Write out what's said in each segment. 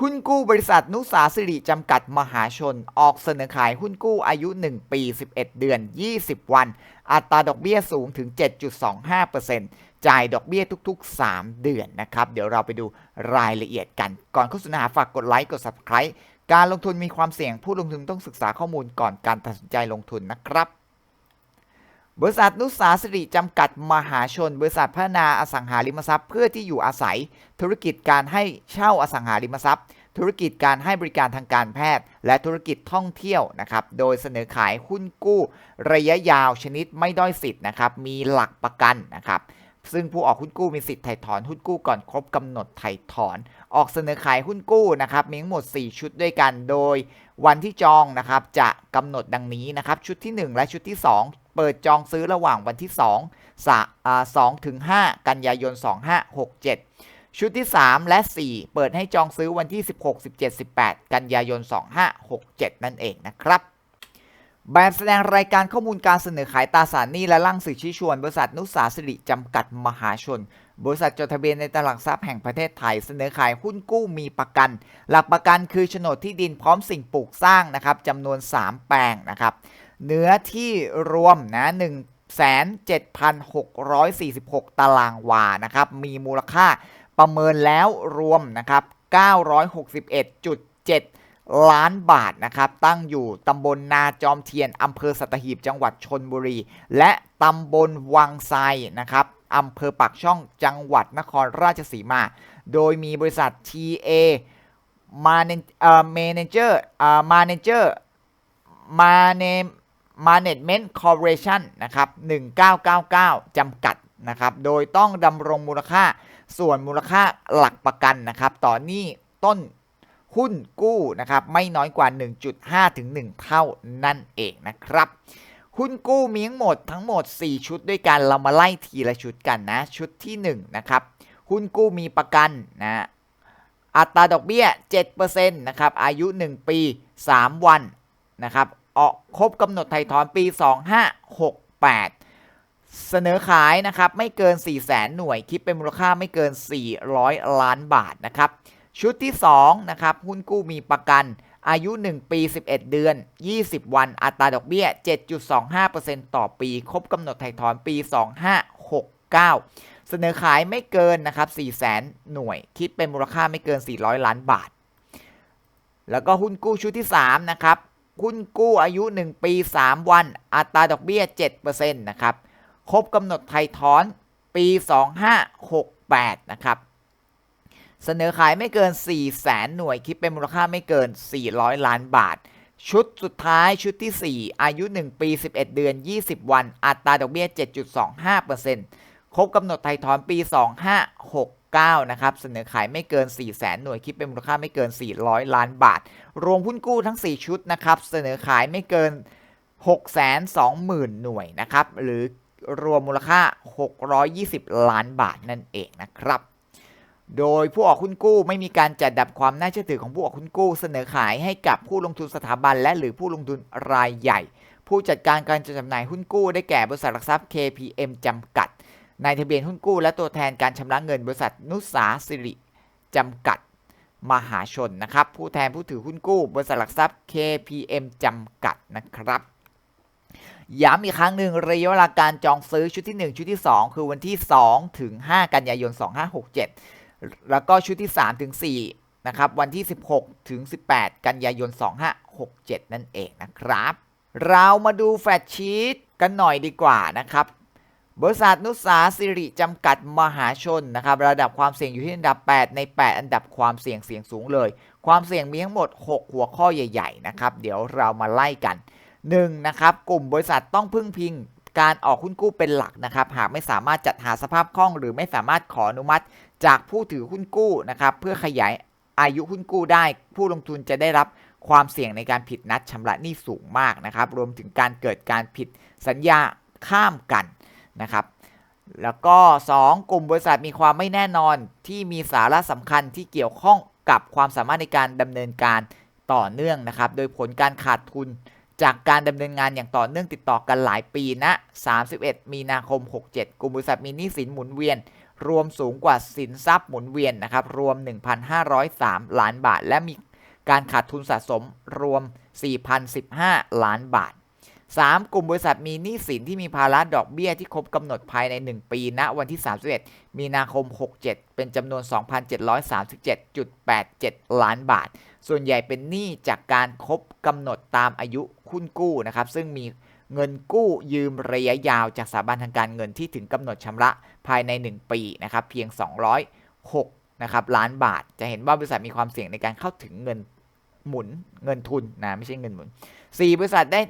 หุ้นกู้บริษัทนุสาสิริจำกัดมหาชน ออกเสนอขายหุ้นกู้อายุ 1 ปี 11 เดือน 20 วัน อัตราดอกเบี้ยสูงถึง 7.25%จ่ายดอกเบี้ยทุก ๆ 3 เดือนนะครับ เดี๋ยวเราไปดูรายละเอียดกัน ก่อนโฆษณาฝากกดไลค์กด Subscribe การลงทุนมีความเสี่ยงผู้ลงทุนต้องศึกษาข้อมูลก่อนการตัดสินใจลงทุนนะครับ บริษัทนุสาสิริจำกัดมหาชน บริษัทพัฒนาอสังหาริมทรัพย์เพื่อที่อยู่อาศัย ธุรกิจการให้เช่าอสังหาริมทรัพย์ ธุรกิจการให้บริการทางการแพทย์ และธุรกิจท่องเที่ยวนะครับ โดยเสนอขายหุ้นกู้ ระยะยาวชนิดไม่ด้อยสิทธิ์นะครับ มีหลักประกันนะครับ ซึ่งผู้ออกหุ้นกู้มีสิทธิ์ไถ่ถอนหุ้นกู้ก่อนครบกำหนดไถ่ถอน ออกเสนอขายหุ้นกู้นะครับมีทั้งหมด 4 ชุดด้วยกัน โดยวันที่จองนะครับจะกำหนดดังนี้นะครับชุดที่ 1 และชุดที่ 2 เปิดจองซื้อระหว่างวันที่2สอ่า2ถึง5กันยายน 2567 ชุดที่ 3 และ 4 เปิดให้จองซื้อวันที่ 16 17 18 กันยายน 2567 นั่นเองนะครับ แบบแสดงรายการข้อมูลการเสนอขายตราสารหนี้และร่างสื่อชี้ชวน บริษัทนุสาสิริจำกัดมหาชน บริษัทจดทะเบียนในตลาดทรัพย์แห่งประเทศไทย เสนอขายหุ้นกู้มีประกัน หลักประกันคือโฉนดที่ดินพร้อมสิ่งปลูกสร้างนะครับจำนวน 3 แปลงนะครับเนื้อที่รวมนะ1 7,646 ตารางวานะครับมีมูลค่าประเมินแล้วรวมนะครับ961.7 ล้านบาทนะครับ ตั้งอยู่ตำบลนาจอมเทียนอำเภอสัตหีบจังหวัดชนบุรี และตำบลวังไซนะครับอำเภอปากช่องจังหวัดนครราชสีมา โดยมีบริษัท TA Manager เอ่อ Manager Manager Management Corporation นะครับ1999 จำกัดนะครับ โดยต้องดำรงมูลค่าส่วนมูลค่าหลักประกันนะครับ ต่อหนี้ต้น หุ้นกู้นะครับไม่น้อยกว่า 1.5 ถึง 1 เท่านั่นเองนะครับ หุ้นกู้มีทั้งหมดทั้งหมด 4 ชุดด้วยกันเรามาไล่ทีละชุดกันนะ ชุดที่1นะครับหุ้นกู้มีประกันนะอัตราดอกเบี้ย 7%นะครับอายุ 1 ปี 3 วันนะครับออกครบกำหนดไถ่ถอนปี 2568 เสนอขายนะครับไม่เกิน 4 0 0แสนหน่วย คิดเป็นมูลค่าไม่เกิน 400 ล้านบาทนะครับ ชุดที่ 2 นะครับ หุ้นกู้มีประกัน อายุ 1 ปี 11 เดือน 20 วัน อัตราดอกเบี้ย 7.25%ต่อปี ครบกำหนดไถ่ถอนปี 2569 เสนอขายไม่เกินนะครับ4 0 0แสนหน่วย คิดเป็นมูลค่าไม่เกิน 400 ล้านบาท แล้วก็หุ้นกู้ชุดที่ 3 นะครับหุ้นกู้อายุ 1 ปี 3 วัน อัตราดอกเบี้ย 7%นะครับ ครบกำหนดไถ่ถอนปี 2568 นะครับ เสนอขายไม่เกิน 4 0 0แสนหน่วยคิดเป็นมูลค่าไม่เกิน 400 ล้านบาท ชุดสุดท้ายชุดที่ 4 อายุ 1 ปี 11 เดือน 20 วัน อัตราดอกเบี้ย 7.25%ครบกำหนดไถ่ถอนปี 2569 นะครับ เสนอขายไม่เกิน 4 0 0แสนหน่วยคิดเป็นมูลค่าไม่เกิน 400 ล้านบาท รวมหุ้นกู้ทั้ง 4 ชุดนะครับ เสนอขายไม่เกิน 620,000 หน่วยนะครับ หรือรวมมูลค่า 620 ล้านบาทนั่นเองนะครับ โดยผู้ออกหุ้นกู้ไม่มีการจัดดับความน่าเชื่อถือของผู้ออกหุ้นกู้ เสนอขายให้กับผู้ลงทุนสถาบันและหรือผู้ลงทุนรายใหญ่ ผู้จัดการการจำหน่ายหุ้นกู้ได้แก่บริษัทหลักทรัพย์ KPM จำกัด นายทะเบียนหุ้นกู้และตัวแทนการชำระเงินบริษัทนุสาสิริจำกัด มหาชนนะครับผู้แทนผู้ถือหุ้นกู้ บริษัทหลักทรัพย์ KPM จำกัดนะครับย้ำอีกครั้งหนึ่งระยะเวลาการจองซื้อชุดที่ 1 ชุดที่ 2 คือวันที่ 2 ถึง 5 กันยายน 2567 แล้วก็ชุดที่ 3 ถึง 4 นะครับ วันที่ 16 ถึง 18 กันยายน 2567 นั่นเองนะครับ เรามาดูแฟตชีตกันหน่อยดีกว่านะครับ บริษัทนุสาสิริจำกัดมหาชนนะครับ ระดับความเสี่ยงอยู่ที่อันดับ 8 ใน 8 อันดับความเสี่ยงเสี่ยงสูงเลย ความเสี่ยงมีทั้งหมด 6 หัวข้อใหญ่ ๆ นะครับ เดี๋ยวเรามาไล่กัน 1. นะครับ กลุ่มบริษัทต้องพึ่งพิงการออกหุ้นกู้เป็นหลักนะครับ หากไม่สามารถจัดหาสภาพคล่อง หรือไม่สามารถขออนุมัติ จากผู้ถือหุ้นกู้นะครับเพื่อขยายอายุหุ้นกู้ได้ ผู้ลงทุนจะได้รับความเสี่ยงในการผิดนัดชำระหนี้สูงมากนะครับ รวมถึงการเกิดการผิดสัญญาข้ามกันนะครับ แล้วก็ 2. กลุ่มบริษัทมีความไม่แน่นอนที่มีสาระสำคัญที่เกี่ยวข้องกับความสามารถในการดำเนินการต่อเนื่องนะครับ โดยผลการขาดทุนจากการดำเนินงานอย่างต่อเนื่องติดต่อกันหลายปีณ31 มีนาคม 67 กลุ่มบริษัทมีหนี้สินหมุนเวียน รวมสูงกว่าสินทรัพย์หมุนเวียนนะครับรวม 1,503 ล้านบาท และมีการขาดทุนสะสมรวม 4,015 ล้านบาท 3. กลุ่มบริษัทมีหนี้สินที่มีภาระดอกเบี้ยที่ครบกำหนดภายใน 1 ปีณวันที่ 31 มีนาคม 67 เป็นจำนวน 2,737.87 ล้านบาท ส่วนใหญ่เป็นหนี้จากการครบกำหนดตามอายุหุ้นกู้นะครับซึ่งมี เงินกู้ยืมระยะยาวจากสถาบันทางการเงินที่ถึงกำหนดชำระภายใน 1 ปีนะครับเพียง 206นะครับล้านบาท จะเห็นว่าบริษัทมีความเสี่ยงในการเข้าถึงเงินหมุนเงินทุนนะไม่ใช่เงินหมุน 4 บริษัทได้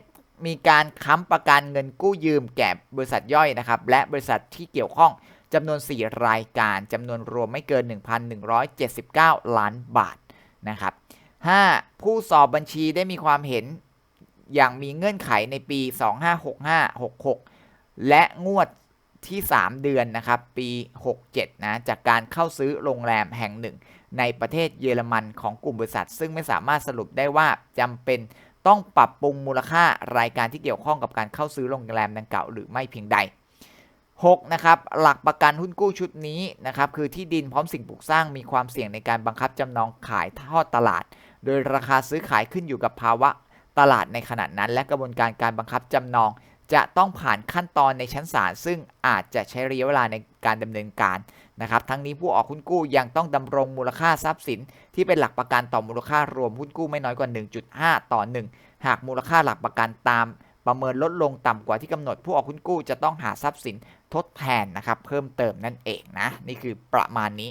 มีการค้ำประกันเงินกู้ยืมแก่บริษัทย่อยนะครับและบริษัทที่เกี่ยวข้องจำนวน 4 รายการจำนวนรวมไม่เกิน 1,179 ล้านบาทนะครับ 5. ผู้สอบบัญชีได้มีความเห็น อย่างมีเงื่อนไขในปี 2565-66 และงวดที่ 3 เดือนนะครับ ปี 67 นะ จากการเข้าซื้อโรงแรมแห่งหนึ่ง ในประเทศเยอรมันของกลุ่มบริษัท ซึ่งไม่สามารถสรุปได้ว่าจำเป็นต้องปรับปรุงมูลค่ารายการที่เกี่ยวข้องกับการเข้าซื้อโรงแรมดังกล่าวหรือไม่เพียงใด 6. นะครับหลักประกันหุ้นกู้ชุดนี้นะครับคือที่ดินพร้อมสิ่งปลูกสร้างมีความเสี่ยงในการบังคับจำนองขายทอดตลาด โดยราคาซื้อขายขึ้นอยู่กับภาวะ ตลาดในขณะนั้น และกระบวนการการบังคับจำนอง จะต้องผ่านขั้นตอนในชั้นศาลซึ่งอาจจะใช้ระยะเวลาในการดำเนินการนะครับ ทั้งนี้ผู้ออกหุ้นกู้ยังต้องดำรงมูลค่าทรัพย์สิน ที่เป็นหลักประกันต่อมูลค่ารวมหุ้นกู้ไม่น้อยกว่า 1.5 ต่อ 1 หากมูลค่าหลักประกันตามประเมินลดลงต่ำกว่าที่กำหนด ผู้ออกหุ้นกู้จะต้องหาทรัพย์สินทดแทนนะครับ เพิ่มเติมนั่นเองนะ นี่คือประมาณนี้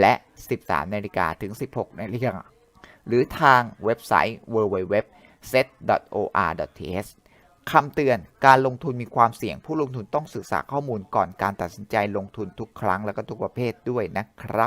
และ 13 นาฬิกาถึง 16 นาฬิกาหรือทางเว็บไซต์ www.set.or.th คำเตือนการลงทุนมีความเสี่ยงผู้ลงทุนต้องศึกษาข้อมูลก่อนการตัดสินใจลงทุนทุกครั้งและก็ทุกประเภทด้วยนะครับ